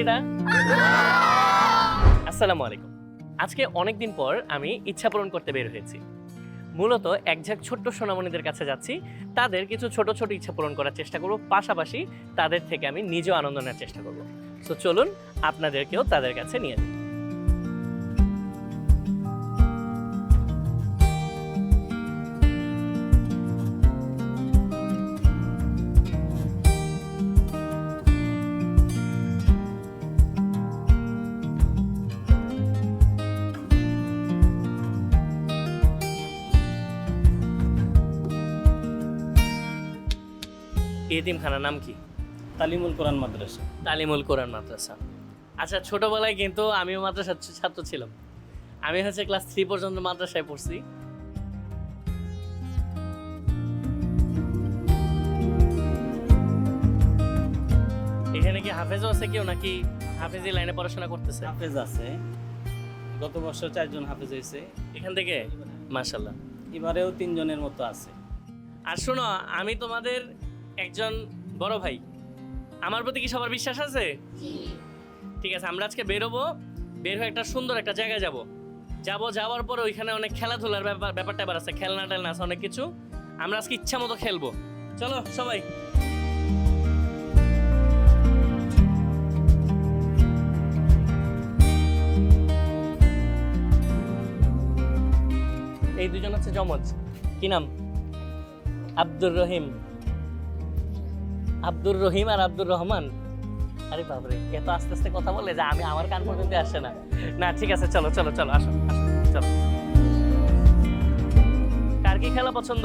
এটা আসসালামু আলাইকুম। আজকে অনেক দিন পর আমি ইচ্ছা পূরণ করতে বের হয়েছি। মূলত এক ঝাঁক ছোট্ট সোনামণিদের কাছে যাচ্ছি। তাদের কিছু ছোট ছোট ইচ্ছা পূরণ করার চেষ্টা করব। পাশাপাশি তাদের থেকে আমি নিজেও আনন্দ নেওয়ার চেষ্টা করব। তো চলুন, আপনাদেরকেও তাদের কাছে নিয়ে যাই। এতিমখানার নাম কি? তালিমুল কোরআন মাদ্রাসা। তালিমুল কোরআন মাদ্রাসা। আচ্ছা ছোটবেলায় কিন্তু আমিও মাদ্রাসার ছাত্র ছিলাম। আমি হচ্ছে ক্লাস থ্রি পর্যন্ত মাদ্রাসায় পড়ছি। এখানে কি হাফেজও আছে কেউ নাকি হাফেজি লাইনে পড়াশোনা করতেছে? হাফেজ আছে। গত বছর চারজন হাফেজ হয়েছে। এখান থেকে? মাশাল্লাহ এবারেও তিনজনের মতো আছে। আর শোনো আমি তোমাদের একজন বড় ভাই। আমার প্রতি কি সবার বিশ্বাস আছে? ঠিক আছে আমরা আজকে বেরোবো বের হয়ে একটা সুন্দর একটা জায়গায় যাব। যাব যাওয়ার পরে ওইখানে অনেক খেলাধুলার ব্যাপার ব্যাপার ট্যাপার আছে খেলনা টেলনা আছে অনেক কিছু। আমরা আজকে ইচ্ছা মতো খেলব। চলো সবাই। এই দুজন হচ্ছে জমজ কি নাম? আব্দুর রহিম। আব্দুর রহিম আর আব্দুর রহমান। আরে বাবরে এত আস্তে আস্তে কথা বলে যে আমি আমার কান পর্যন্ত আসে না। না, ঠিক আছে, চলো চলো চলো আসো, চলো। কার কি খেলা পছন্দ?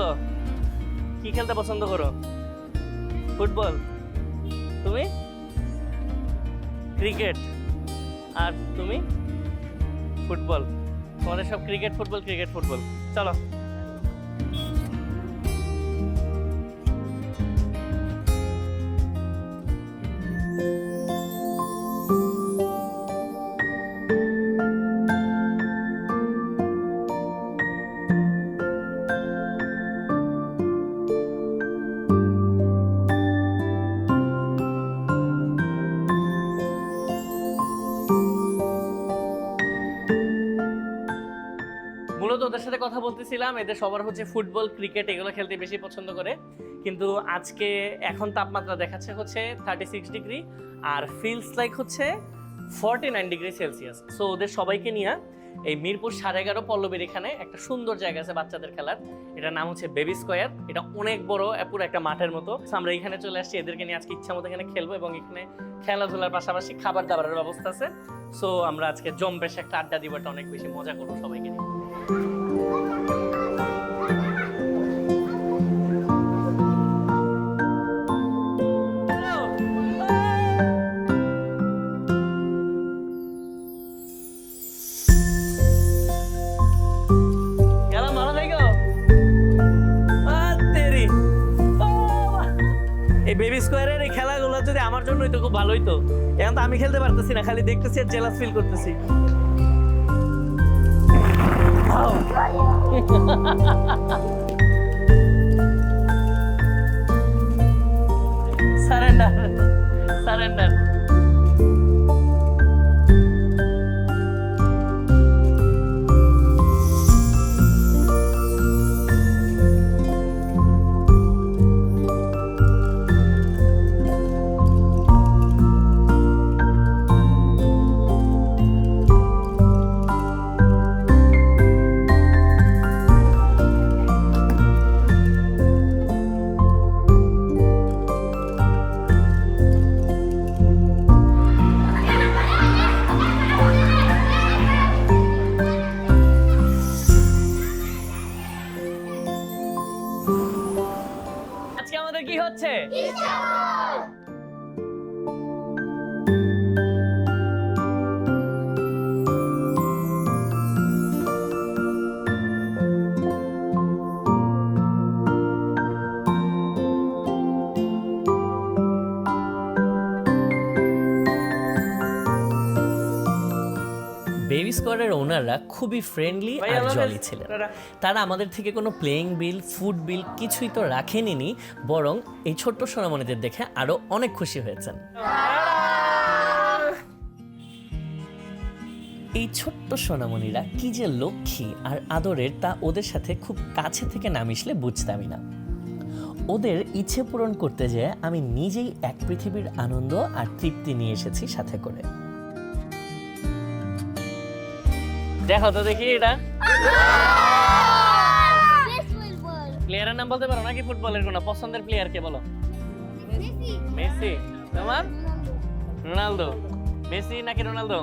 কি খেলতে পছন্দ করো? ফুটবল। তুমি? ক্রিকেট। আর তুমি? ফুটবল। তোমাদের সব ক্রিকেট, ফুটবল ক্রিকেট, ফুটবল। চলো। সাথে কথা বলতেছিলাম, এদের সবার হচ্ছে ফুটবল, ক্রিকেট এগুলো খেলতে বেশি পছন্দ করে। কিন্তু আজকে এখন তাপমাত্রা দেখাচ্ছে হচ্ছে থার্টি সিক্স ডিগ্রি আর ফিলস লাইক হচ্ছে forty nine degree Celsius so ওদের সবাইকে নিয়ে এই মিরপুর সাড়ে এগারো পল্লবীর এখানে একটা সুন্দর জায়গা আছে বাচ্চাদের খেলার। এটার নাম হচ্ছে বেবি স্কোয়ার এটা অনেক বড়, পুরো একটা মাঠের মতো। আমরা এখানে চলে আসছি, এদেরকে নিয়ে আজকে ইচ্ছা মতো এখানে খেলব এবং এখানে খেলাধুলার পাশাপাশি খাবার দাবারের ব্যবস্থা আছে। সো আমরা আজকে জম্পেশ একটা আড্ডা দিব, এটা অনেক বেশি মজা করব সবাইকে নিয়ে। বেবি স্কোয়ারের এই খেলাগুলো যদি আমার জন্য হইতো খুব ভালো হইতো এখন তো আমি খেলতে পারতেছি না, খালি দেখতেছি আর জেলাস ফিল করতেছি। సరెండర్. సరెండర్. আমাদের হচ্ছে স্কোয়ারের ওনাররা খুবই ফ্রেন্ডলি আর জলি ছিলেন। তারা আমাদের থেকে কোনো প্লেয়িং বিল ফুড বিল কিছুই তো রাখেনি বরং এই ছোট্ট সোনামণিদের দেখে আরও অনেক খুশি হয়েছেন। এই ছোট্ট সোনামণিরা কি যে লক্ষ্মী আর আদরের তা ওদের সাথে খুব কাছে থেকে না মিশলে বুঝতামই না। ওদের ইচ্ছে পূরণ করতে যেয়ে আমি নিজেই এক পৃথিবীর আনন্দ আর তৃপ্তি নিয়ে এসেছি সাথে করে। দেখো তো দেখি এটা। প্লেয়ারের নাম বলতে পারো নাকি ফুটবলের কোনো? পছন্দের প্লেয়ার কে বলো? মেসি তোমার? রোনালদো মেসি নাকি রোনালদো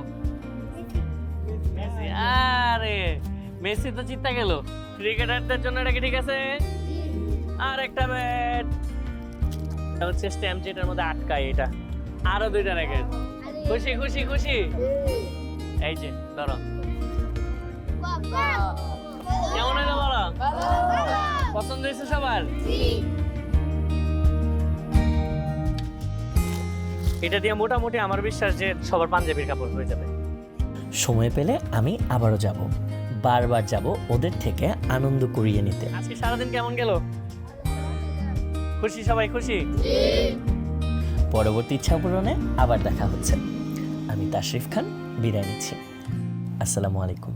মেসি আরে মেসি তো চিন্তা গেল। ক্রিকেটারদের জন্য এটা কি ঠিক আছে? আর একটা ব্যাট হচ্ছে স্ট্যাম্প যেটার মধ্যে আটকায় এটা। আরও দুইটা র্যাকেট খুশি খুশি খুশি। এই যে ধরো। কেমন হলো বলো? পছন্দ হয়েছে সবার? এটা দিয়ে মোটামুটি আমার বিশ্বাস যে সবার পাঞ্জাবির কাপড় হয়ে যাবে। সময় পেলে আমি আবারও যাব। বারবার যাব ওদের থেকে আনন্দ করিয়ে নিতে। আজকে সারাদিন কেমন গেল? খুশি সবাই খুশি? পরবর্তী ইচ্ছা পূরণে আবার দেখা হচ্ছে। আমি তাশরিফ খান বিদায় নিচ্ছি। আসসালামু আলাইকুম।